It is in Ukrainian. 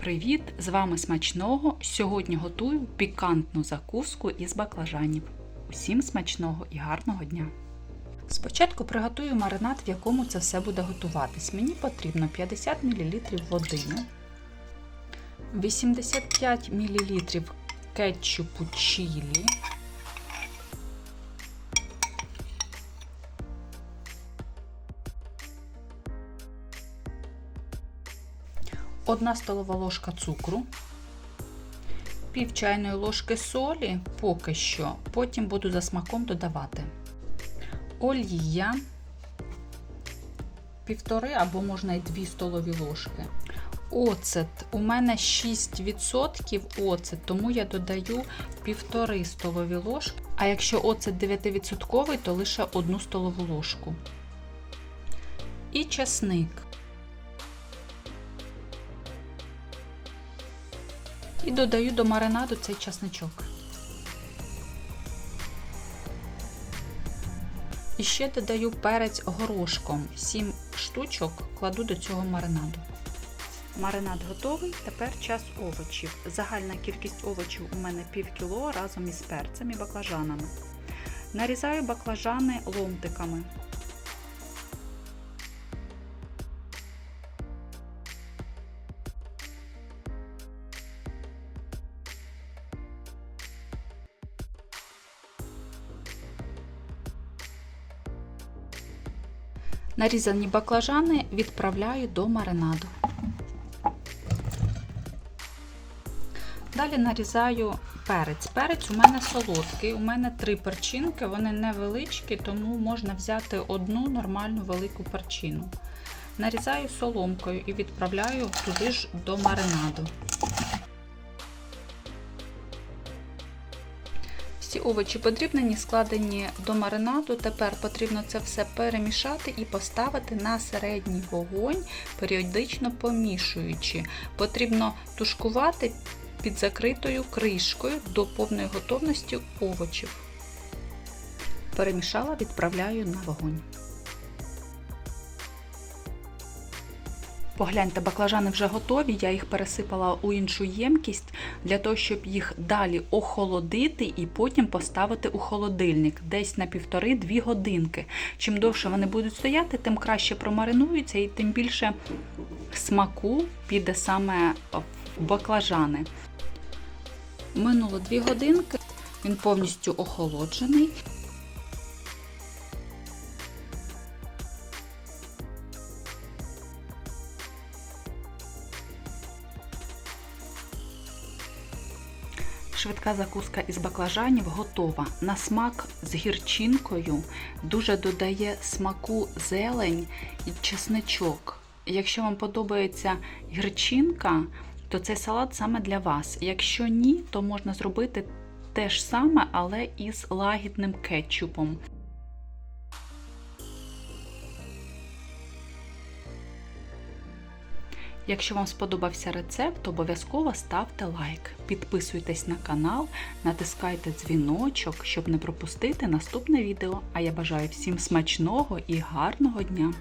Привіт! З вами смачного! Сьогодні готую пікантну закуску із баклажанів. Усім смачного і гарного дня! Спочатку приготую маринад, в якому це все буде готуватись. Мені потрібно 50 мл води, 85 мл кетчупу чілі. 1 столова ложка цукру, пів чайної ложки солі поки що, потім буду за смаком додавати олія, півтори або можна і 2 столові ложки. Оцет. У мене 6% оцет, тому я додаю 1,5 столові ложки. А якщо оцет 9%, то лише 1 столову ложку. І чесник. І додаю до маринаду цей часничок. І ще додаю перець горошком. 7 штучок кладу до цього маринаду. Маринад готовий, тепер час овочів. Загальна кількість овочів у мене пів кіло разом із перцем і баклажанами. Нарізаю баклажани ломтиками. Нарізані баклажани відправляю до маринаду. Далі нарізаю перець. Перець у мене солодкий, у мене три перчинки, вони невеличкі, тому можна взяти одну нормальну велику перчину. Нарізаю соломкою і відправляю туди ж до маринаду. Всі овочі подрібнені, складені до маринаду. Тепер потрібно це все перемішати і поставити на середній вогонь, періодично помішуючи. Потрібно тушкувати під закритою кришкою до повної готовності овочів. Перемішала, відправляю на вогонь. Погляньте, баклажани вже готові, я їх пересипала у іншу ємкість для того, щоб їх далі охолодити і потім поставити у холодильник десь на півтори-дві годинки. Чим довше вони будуть стояти, тим краще промаринуються і тим більше смаку піде саме в баклажани. Минуло 2 годинки, він повністю охолоджений. Швидка закуска із баклажанів готова. На смак з гірчинкою дуже додає смаку зелень і чесничок. Якщо вам подобається гірчинка, то цей салат саме для вас. Якщо ні, то можна зробити те ж саме, але із лагідним кетчупом. Якщо вам сподобався рецепт, обов'язково ставте лайк, підписуйтесь на канал, натискайте дзвіночок, щоб не пропустити наступне відео. А я бажаю всім смачного і гарного дня!